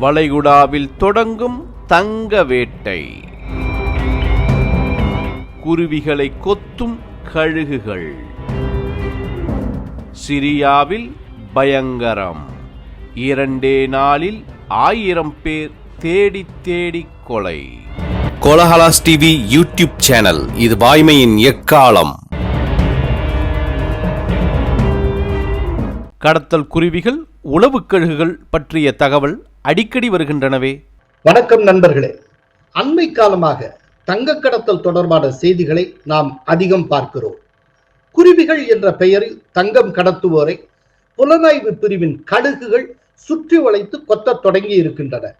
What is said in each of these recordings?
வளைகுடாவில் தொடங்கும் தங்க வேட்டை. குருவிகளை கொத்தும் கழுகுகள். சிரியாவில் பயங்கரம். இரண்டே நாளில் ஆயிரம் பேர் தேடி தேடி கொலை. கோலஹலாஸ் டிவி யூடியூப் சேனல் இது வாய்மையின் எக்காலம். கடத்தல் குருவிகள் உளவுக் கழுகுகள் பற்றிய தகவல் அடிக்கடி வருகின்றனவே. வணக்கம் நண்பர்களே. அண்மை காலமாக தங்க கடத்தல் தொடர்பான செய்திகளை நாம் அதிகம் பார்க்கிறோம். குருவிகள் என்ற பெயரில் தங்கம் கடத்துவோரை புலனாய்வு பிரிவின் கடுகுகள் சுற்றி வளைத்து கொத்தத் தொடங்கி இருக்கின்றன.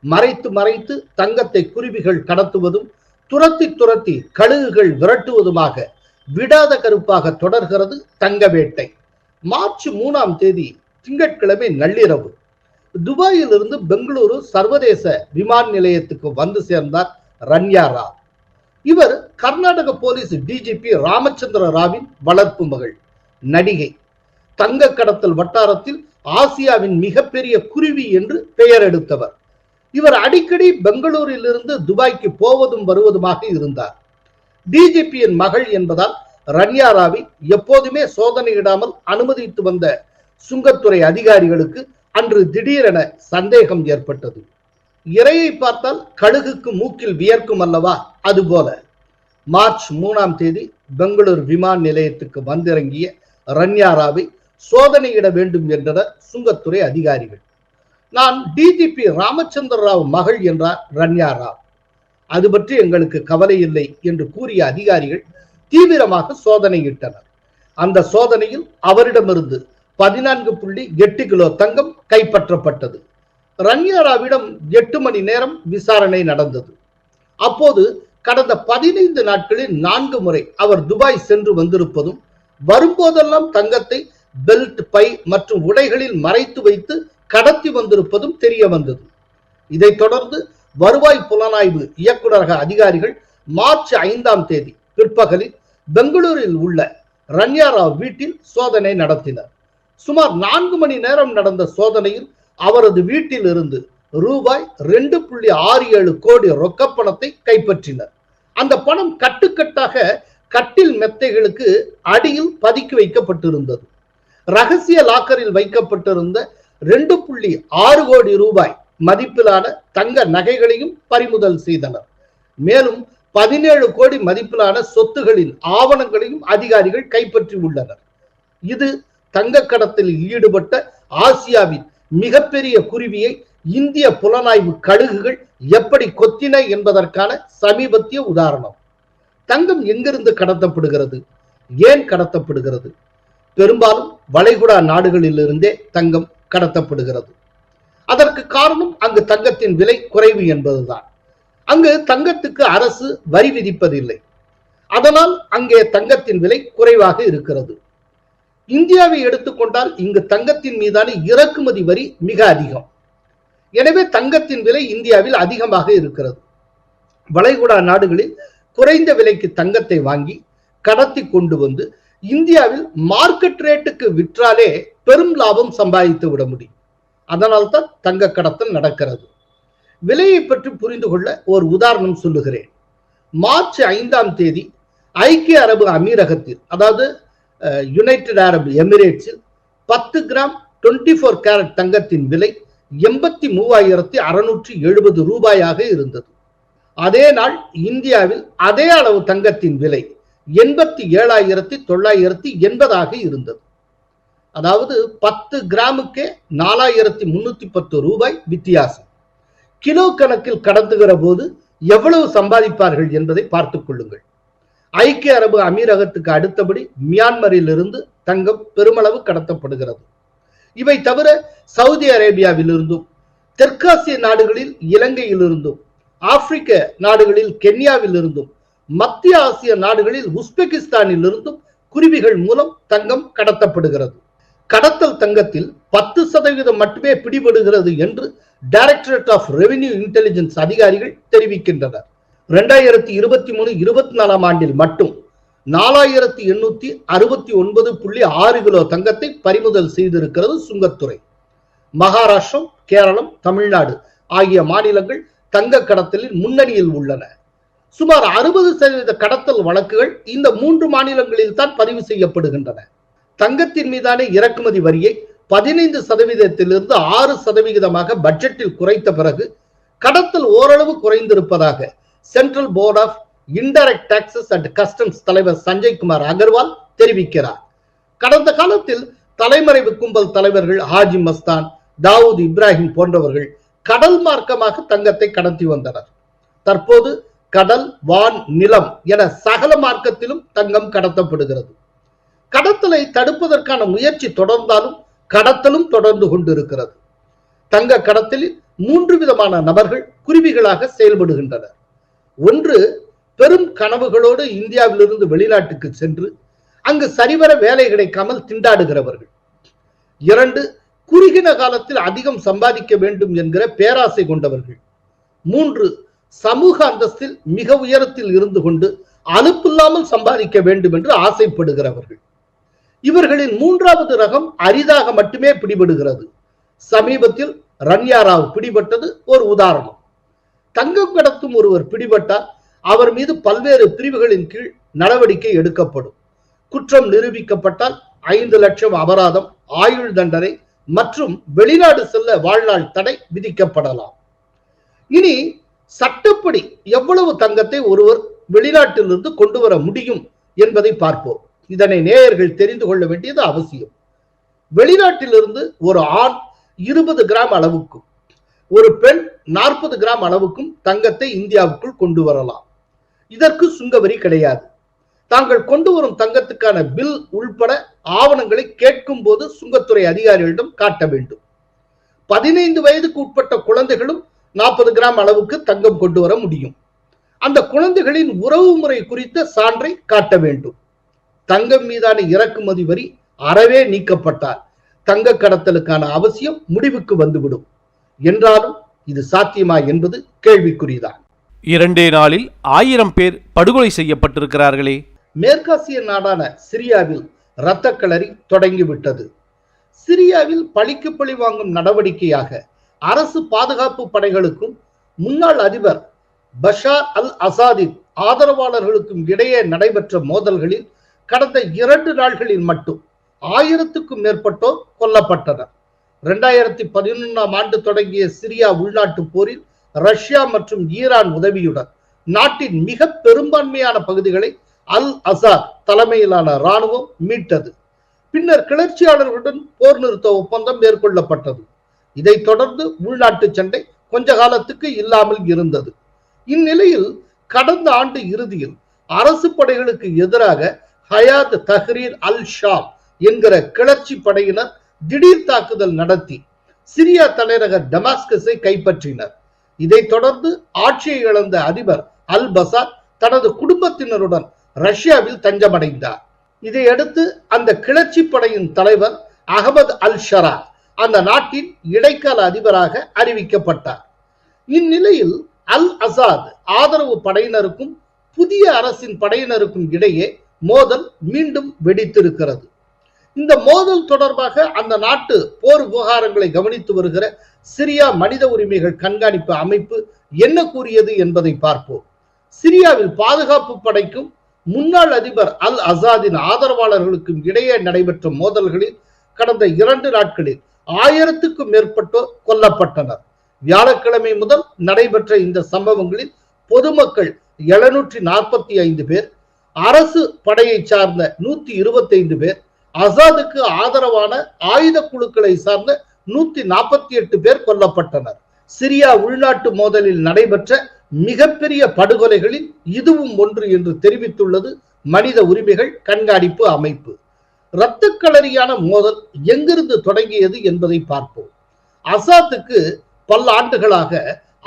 மறைத்து மறைத்து தங்கத்தை குருவிகள் கடத்துவதும் துரத்தி துரத்தி கழுகுகள் விரட்டுவதுமாக விடாத கருப்பாக தொடர்கிறது தங்க வேட்டை. மார்ச் மூணாம் தேதி திங்கட்கிழமை நள்ளிரவு. துபாயிலிருந்து பெங்களூரு சர்வதேச விமான நிலையத்துக்கு வந்து சேர்ந்தார் ரன்யா ராவ் இவர் கர்நாடக போலீஸ் டிஜிபி ராமச்சந்திர ராவின் வளர்ப்பு மகள் நடிகை. தங்க கடத்தல் வட்டாரத்தில் ஆசியாவின் மிகப்பெரிய குருவி என்று பெயர் எடுத்தவர். இவர் அடிக்கடி பெங்களூரிலிருந்து துபாய்க்கு போவதும் வருவதுமாக இருந்தார். டிஜிபியின் மகள் என்பதால் ரன்யா ராவி எப்போதுமே சோதனையிடாமல் அனுமதித்து வந்த சுங்கத்துறை அதிகாரிகளுக்கு அன்று திடீரென சந்தேகம் ஏற்பட்டது. இரையை பார்த்தால் கழுகுக்கு மூக்கில் வியர்க்கும் அல்லவா? அதுபோல. மார்ச் மூணாம் தேதி பெங்களூர் விமான நிலையத்துக்கு வந்திறங்கிய ரன்யாராவை சோதனையிட வேண்டும் என்றனர் சுங்கத்துறை அதிகாரிகள். நான் டிஜிபி ராமச்சந்திர ராவ் மகள் என்றார் ரன்யா ராவ் அது பற்றி எங்களுக்கு கவலை இல்லை என்று கூறிய அதிகாரிகள் தீவிரமாக சோதனையிட்டனர். அந்த சோதனையில் அவரிடமிருந்து பதினான்கு புள்ளி எட்டு கிலோ தங்கம் கைப்பற்றப்பட்டது. ரன்யாராவிடம் எட்டு மணி நேரம் விசாரணை நடந்தது. அப்போது கடந்த பதினைந்து நாட்களில் நான்கு முறை அவர் துபாய் சென்று வந்திருப்பதும் வரும்போதெல்லாம் தங்கத்தை பெல்ட் பை மற்றும் உடைகளில் மறைத்து வைத்து கடத்தி வந்திருப்பதும் தெரிய வந்தது. இதைத் தொடர்ந்து வருவாய் புலனாய்வு இயக்குநரக அதிகாரிகள் மார்ச் ஐந்தாம் தேதி பிற்பகலில் பெங்களூரில் உள்ள ரன்யாராவ் வீட்டில் சோதனை நடத்தினர். சுமார் நான்கு மணி நேரம் நடந்த சோதனையில் அவரது வீட்டில் இருந்து ரூபாய் ரெண்டு புள்ளி ஆறு ஏழு கோடி ரொக்கப்பணத்தை கைப்பற்றினர். அந்த பணம் கட்டுக்கட்டாக கட்டில் மெத்தைகளுக்கு அடியில் பதுக்கி வைக்கப்பட்டிருந்தது. ரகசிய லாக்கரில் வைக்கப்பட்டிருந்த ரெண்டு புள்ளி ஆறு கோடி ரூபாய் மதிப்பிலான தங்க நகைகளையும் பறிமுதல் செய்தனர். மேலும் பதினேழு கோடி மதிப்பிலான சொத்துகளின் ஆவணங்களையும் அதிகாரிகள் கைப்பற்றி உள்ளனர் இது தங்க கடத்தலில் ஈடுபட்ட ஆசியாவின் மிகப்பெரிய குருவியை இந்திய புலனாய்வு கழுகுகள் எப்படி கொத்தின என்பதற்கான சமீபத்திய உதாரணம். தங்கம் எங்கிருந்து கடத்தப்படுகிறது? ஏன் கடத்தப்படுகிறது? பெரும்பாலும் வளைகுடா நாடுகளிலிருந்தே தங்கம் கடத்தப்படுகிறது. அதற்கு காரணம் அங்கு தங்கத்தின் விலை குறைவு என்பதுதான். அங்கு தங்கத்துக்கு அரசு வரி விதிப்பதில்லை. அதனால் அங்கே தங்கத்தின் விலை குறைவாக இருக்கிறது. இந்தியாவை எடுத்துக்கொண்டால் இங்கு தங்கத்தின் மீதான இறக்குமதி வரி மிக அதிகம். எனவே தங்கத்தின் விலை இந்தியாவில் அதிகமாக இருக்கிறது. வளைகுடா நாடுகளில் குறைந்த விலைக்கு தங்கத்தை வாங்கி கடத்தி கொண்டு வந்து இந்தியாவில் மார்க்கெட் ரேட்டுக்கு விற்றாலே பெரும் லாபம் சம்பாதித்து விட முடியும். அதனால் தான் தங்க கடத்தல் நடக்கிறது. விலையை பற்றி புரிந்து கொள்ள ஒரு உதாரணம் சொல்லுகிறேன். மார்ச் ஐந்தாம் தேதி ஐக்கிய அரபு அமீரகத்தில் அதாவது யுனைடெட் அரபு எமிரேட்ஸில் பத்து கிராம் டுவெண்ட்டி ஃபோர் கேரட் தங்கத்தின் விலை எண்பத்தி மூவாயிரத்தி அறுநூற்றி எழுபது ரூபாயாக இருந்தது. அதே நாள் இந்தியாவில் அதே அளவு தங்கத்தின் விலை எண்பத்தி ஏழாயிரத்தி தொள்ளாயிரத்தி எண்பதாக இருந்தது. அதாவது பத்து கிராமுக்கே நாலாயிரத்தி முன்னூத்தி பத்து ரூபாய் வித்தியாசம். கிலோ கணக்கில் கடத்துகிற போது எவ்வளவு சம்பாதிப்பார்கள் என்பதை பார்த்துக் கொள்ளுங்கள். ஐக்கிய அரபு அமீரகத்துக்கு அடுத்தபடி மியான்மரில் இருந்து தங்கம் பெருமளவு கடத்தப்படுகிறது. இவை தவிர சவுதி அரேபியாவிலிருந்தும் தெற்காசிய நாடுகளில் இலங்கையிலிருந்தும் ஆப்பிரிக்க நாடுகளில் கென்யாவிலிருந்தும் மத்திய ஆசிய நாடுகளில் உஸ்பெகிஸ்தானில் இருந்தும் குருவிகள் மூலம் தங்கம் கடத்தப்படுகிறது. கடத்தல் தங்கத்தில் பத்து சதவீதம் மட்டுமே பிடிபடுகிறது என்று டைரக்டரேட் ஆஃப் ரெவென்யூ இன்டெலிஜென்ஸ் அதிகாரிகள் தெரிவிக்கின்றனர். ரெண்டாயிரத்தி இருபத்தி மூணு இருபத்தி நாலாம் ஆண்டில் மட்டும் நாலாயிரத்தி எண்ணூத்தி அறுபத்தி ஒன்பது புள்ளி ஆறு கிலோ தங்கத்தை பறிமுதல் செய்திருக்கிறது சுங்கத்துறை. மகாராஷ்டிரம் கேரளம் தமிழ்நாடு ஆகிய மாநிலங்கள் தங்க கடத்தலில் முன்னணியில் உள்ளன. சுமார் அறுபது சதவீத கடத்தல் வழக்குகள் இந்த மூன்று மாநிலங்களில் தான் பதிவு செய்யப்படுகின்றன. தங்கத்தின் மீதான இறக்குமதி வரியை பதினைந்து சதவீதத்திலிருந்து ஆறு சதவிகிதமாக பட்ஜெட்டில் குறைத்த பிறகு கடத்தல் ஓரளவு குறைந்திருப்பதாக Central Board of Indirect Taxes and Customs தலைவர் சஞ்சய் குமார் அகர்வால் தெரிவிக்கிறார். கடந்த காலத்தில் தலைமறைவு கும்பல் தலைவர்கள் ஹாஜி மஸ்தான் தாவூத் இப்ராஹிம் போன்றவர்கள் கடல் மார்க்கமாக தங்கத்தை கடத்தி வந்தனர். தற்போது கடல் வான் நிலம் என சகல மார்க்கத்திலும் தங்கம் கடத்தப்படுகிறது. கடத்தலை தடுப்பதற்கான முயற்சி தொடர்ந்தாலும் கடத்தலும் தொடர்ந்து கொண்டிருக்கிறது. தங்க கடத்தலில் மூன்று விதமான நபர்கள் குருவிகளாக செயல்படுகின்றனர். ஒன்று பெரும் கனவுகளோடு இந்தியாவிலிருந்து வெளிநாட்டுக்கு சென்று அங்கு சரிவர வேலை கிடைக்காமல் திண்டாடுகிறவர்கள். இரண்டு குறுகின காலத்தில் அதிகம் சம்பாதிக்க வேண்டும் என்கிற பேராசை கொண்டவர்கள். மூன்று சமூக அந்தஸ்தில் மிக உயரத்தில் இருந்து கொண்டு அலுப்பில்லாமல் சம்பாதிக்க வேண்டும் என்று ஆசைப்படுகிறவர்கள். இவர்களின் மூன்றாவது ரகம் அரிதாக மட்டுமே பிடிபடுகிறது. சமீபத்தில் ரன்யா ராவ் பிடிபட்டது ஒரு உதாரணம். தங்கம் கடத்தும் ஒருவர் பிடிபட்டால் அவர் மீது பல்வேறு பிரிவுகளின் கீழ் நடவடிக்கை எடுக்கப்படும். குற்றம் நிரூபிக்கப்பட்டால் ஐந்து லட்சம் அபராதம் ஆயுள் தண்டனை மற்றும் வெளிநாடு செல்ல வாழ்நாள் தடை விதிக்கப்படலாம். இனி சட்டப்படி எவ்வளவு தங்கத்தை ஒருவர் வெளிநாட்டிலிருந்து கொண்டு வர முடியும் என்பதை பார்ப்போம். இதனை நேயர்கள் தெரிந்து கொள்ள வேண்டியது அவசியம். வெளிநாட்டிலிருந்து ஒரு ஆண் இருபது கிராம் அளவுக்கும் ஒரு பெண் நாற்பது கிராம் அளவுக்கும் தங்கத்தை இந்தியாவுக்குள் கொண்டு வரலாம். இதற்கு சுங்கவரி கிடையாது. தாங்கள் கொண்டு வரும் தங்கத்துக்கான பில் உள்பட ஆவணங்களை கேட்கும் போது சுங்கத்துறை அதிகாரிகளிடம் காட்ட வேண்டும். பதினைந்து வயதுக்கு உட்பட்ட குழந்தைகளும் நாற்பது கிராம் அளவுக்கு தங்கம் கொண்டு வர முடியும். அந்த குழந்தைகளின் உறவு முறை குறித்த சான்றை காட்ட வேண்டும். தங்கம் மீதான இறக்குமதி வரி அறவே நீக்கப்பட்டால் தங்க கடத்தலுக்கான அவசியம் முடிவுக்கு வந்துவிடும். என்றாலும் இது சாத்தியமா என்பது கேள்விக்குறிதான். இரண்டே நாளில் ஆயிரம் பேர் படுகொலை செய்யப்பட்டிருக்கிறார்களே. மேற்காசிய நாடான சிரியாவில் இரத்த களரி தொடங்கிவிட்டது. சிரியாவில் பழிக்கு பழி வாங்கும் நடவடிக்கையாக அரசு பாதுகாப்பு படைகளுக்கும் முன்னாள் அதிபர் பஷார் அல் அசாதின் ஆதரவாளர்களுக்கும் இடையே நடைபெற்ற மோதல்களில் கடந்த இரண்டு நாள்களில் மட்டும் ஆயிரத்துக்கும் மேற்பட்டோர் கொல்லப்பட்டனர். இரண்டாயிரத்தி பதினொன்றாம் ஆண்டு தொடங்கிய சிரியா உள்நாட்டு போரில் ரஷ்யா மற்றும் ஈரான் உதவியுடன் நாட்டின் மிக பெரும்பான்மையான பகுதிகளை அல் அசார் தலைமையிலான ராணுவம் மீட்டது. பின்னர் கிளர்ச்சியாளர்களுடன் போர் நிறுத்த ஒப்பந்தம் மேற்கொள்ளப்பட்டது. இதைத் தொடர்ந்து உள்நாட்டு சண்டை கொஞ்ச காலத்துக்கு இல்லாமல் இருந்தது. இந்நிலையில் கடந்த ஆண்டு இறுதியில் அரசு படைகளுக்கு எதிராக ஹயாத் தஹ்ரீர் அல் ஷாம் என்கிற கிளர்ச்சி படையினர் திடீர் தாக்குதல் நடத்தி சிரியா தலைநகர் டமாஸ்கஸை கைப்பற்றினர். இதைத் தொடர்ந்து ஆட்சியை இழந்த அதிபர் அல் பசார் தனது குடும்பத்தினருடன் ரஷ்யாவில் தஞ்சமடைந்தார். இதையடுத்து அந்த கிளர்ச்சி படையின் தலைவர் அகமது அல் ஷரா அந்த நாட்டின் இடைக்கால அதிபராக அறிவிக்கப்பட்டார். இந்நிலையில் அல் அசாத் ஆதரவு படையினருக்கும் புதிய அரசின் படையினருக்கும் இடையே மோதல் மீண்டும் வெடித்திருக்கிறது. இந்த மோதல் தொடர்பாக அந்த நாட்டு போர் விவகாரங்களை கவனித்து வருகிற சிரியா மனித உரிமைகள் கண்காணிப்பு அமைப்பு என்ன கூறியது என்பதை பார்ப்போம். சிரியாவில் பாதுகாப்பு படைக்கும் முன்னாள் அதிபர் அல் அசாதின் ஆதரவாளர்களுக்கும் இடையே நடைபெற்ற மோதல்களில் கடந்த இரண்டு நாட்களில் ஆயிரத்துக்கும் மேற்பட்டோர் கொல்லப்பட்டனர். வியாழக்கிழமை முதல் நடைபெற்ற இந்த சம்பவங்களில் பொதுமக்கள் எழுநூற்றி நாற்பத்தி ஐந்து பேர் அரசு படையை சார்ந்த நூத்தி இருபத்தி ஐந்து பேர் அசாதுக்கு ஆதரவான ஆயுத குழுக்களை சார்ந்த நூத்தி நாற்பத்தி எட்டு பேர் கொல்லப்பட்டனர். சிரியா உள்நாட்டு மோதலில் நடைபெற்ற மிகப்பெரிய படுகொலைகளில் இதுவும் ஒன்று என்று தெரிவித்துள்ளது மனித உரிமைகள் கண்காணிப்பு அமைப்பு. இரத்த களரியான மோதல் எங்கிருந்து தொடங்கியது என்பதை பார்ப்போம். அசாத்துக்கு பல ஆண்டுகளாக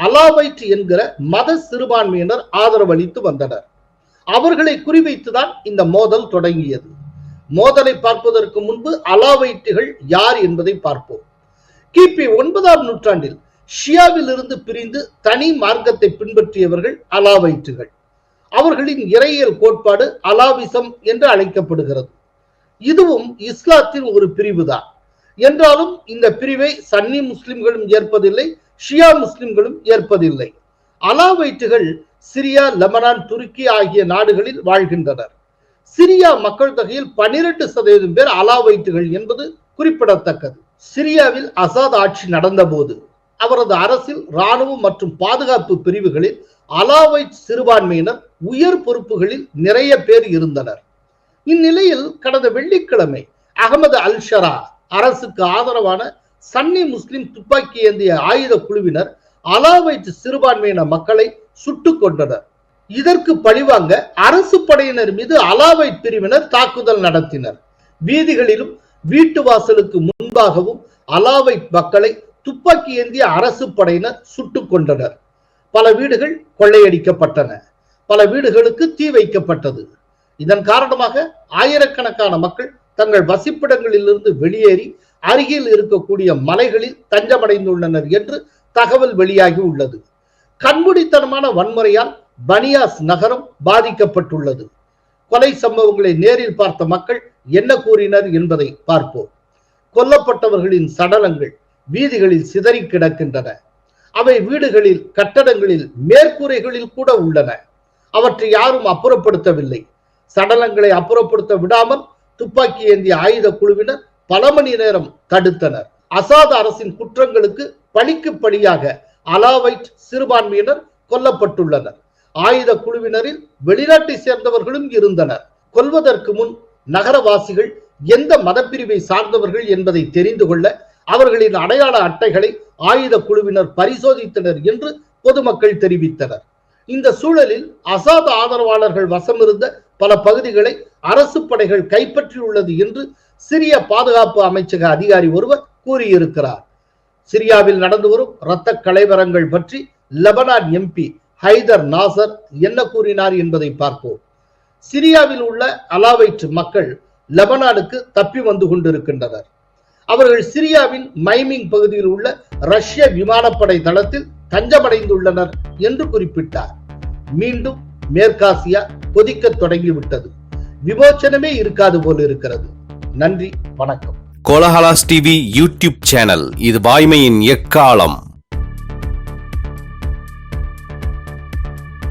அலாவைட் என்கிற மத சிறுபான்மையினர் ஆதரவளித்து வந்தனர். அவர்களை குறிவைத்துதான் இந்த மோதல் தொடங்கியது. மோதலை பார்ப்பதற்கு முன்பு அலாவைட்டுகள் யார் என்பதை பார்ப்போம். கிபி ஒன்பதாம் நூற்றாண்டில் ஷியாவில் இருந்து பிரிந்து தனி மார்க்கத்தை பின்பற்றியவர்கள் அலாவைட்டுகள். அவர்களின் இறையியல் கோட்பாடு அலாவிசம் என்று அழைக்கப்படுகிறது. இதுவும் இஸ்லாத்தின் ஒரு பிரிவுதான். என்றாலும் இந்த பிரிவை சன்னி முஸ்லிம்களும் ஏற்பதில்லை ஷியா முஸ்லிம்களும் ஏற்பதில்லை. அலாவைட்டுகள் சிரியா லெபனான் துருக்கி ஆகிய நாடுகளில் வாழ்கின்றனர். சிரியா மக்கள் தொகையில் பனிரெண்டு சதவீதம் பேர் அலாவைட்டுகள் என்பது குறிப்பிடத்தக்கது. சிரியாவில் அசாத் ஆட்சி நடந்தபோது அவரது அரசில் ராணுவம் மற்றும் பாதுகாப்பு பிரிவுகளில் அலாவைட் சிறுபான்மையினர் உயர் பொறுப்புகளில் நிறைய பேர் இருந்தனர். இந்நிலையில் கடந்த வெள்ளிக்கிழமை அகமது அல் ஷரா அரசுக்கு ஆதரவான சன்னி முஸ்லிம் துப்பாக்கி ஏந்திய ஆயுத குழுவினர் அலாவைட் சிறுபான்மையின மக்களை சுட்டுக் கொண்டனர் இதற்கு பழிவாங்க அரசு படையினர் மீது அலாவைட் பிரிவினர் தாக்குதல் நடத்தினர். வீதிகளிலும் வீட்டு வாசலுக்கு முன்பாகவும் அலாவைட் மக்களை துப்பாக்கி ஏந்திய அரசு படையினர் சுட்டுக் கொண்டனர் பல வீடுகள் கொள்ளையடிக்கப்பட்டன. பல வீடுகளுக்கு தீ வைக்கப்பட்டது. இதன் காரணமாக ஆயிரக்கணக்கான மக்கள் தங்கள் வசிப்பிடங்களிலிருந்து வெளியேறி அருகில் இருக்கக்கூடிய மலைகளில் தஞ்சமடைந்துள்ளனர் என்று தகவல் வெளியாகி உள்ளது. கண்மூடித்தனமான வன்முறையால் பனியாஸ் நகரம் பாதிக்கப்பட்டுள்ளது. கொலை சம்பவங்களை நேரில் பார்த்த மக்கள் என்ன கூறினர் என்பதை பார்ப்போம். கொல்லப்பட்டவர்களின் சடலங்கள் வீதிகளில் சிதறி கிடக்கின்றன. அவை வீடுகளில் கட்டடங்களில் மேற்கூரைகளில் கூட உள்ளன. அவற்றை யாரும் அப்புறப்படுத்தவில்லை. சடலங்களை அப்புறப்படுத்த விடாமல் துப்பாக்கி ஏந்திய ஆயுத குழுவினர் பல மணி நேரம் தடுத்தனர். அசாத அரசின் குற்றங்களுக்கு பழிக்கு பழியாக அலாவைட் சிறுபான்மையினர் கொல்லப்பட்டுள்ளனர். ஆயுத குழுவினரில் வெளிநாட்டை சேர்ந்தவர்களும் இருந்தனர். கொல்வதற்கு முன் நகரவாசிகள் எந்த மதப்பிரிவை சார்ந்தவர்கள் என்பதை தெரிந்து கொள்ள அவர்களின் அடையாள அட்டைகளை ஆயுத குழுவினர் பரிசோதித்தனர் என்று பொதுமக்கள் தெரிவித்தனர். இந்த சூழலில் அசாத் ஆதரவாளர்கள் வசமிருந்த பல பகுதிகளை அரசு படைகள் கைப்பற்றியுள்ளது என்று சிரிய பாதுகாப்பு அமைச்சக அதிகாரி ஒருவர் கூறியிருக்கிறார். சிரியாவில் நடந்து வரும் இரத்த கலைவரங்கள் பற்றி லெபனான் எம்பி ஹைதர் நாசர் என்ன கூறினார் என்பதை பார்ப்போம். சிரியாவில் உள்ள அலாவைட் மக்கள் லெபனானுக்கு தப்பி வந்து கொண்டிருக்கின்றனர். அவர்கள் சிரியாவின் மைமிங் பகுதியில் உள்ள ரஷ்ய விமானப்படை தளத்தில் தஞ்சமடைந்துள்ளனர் என்று குறிப்பிட்டார். மீண்டும் மேற்காசியா கொதிக்க தொடங்கிவிட்டது. விமோச்சனமே இருக்காது போல இருக்கிறது. நன்றி வணக்கம். கோலஹலாஸ் டிவி யூடியூப் சேனல் இது வாய்மையின் எக்காலம்.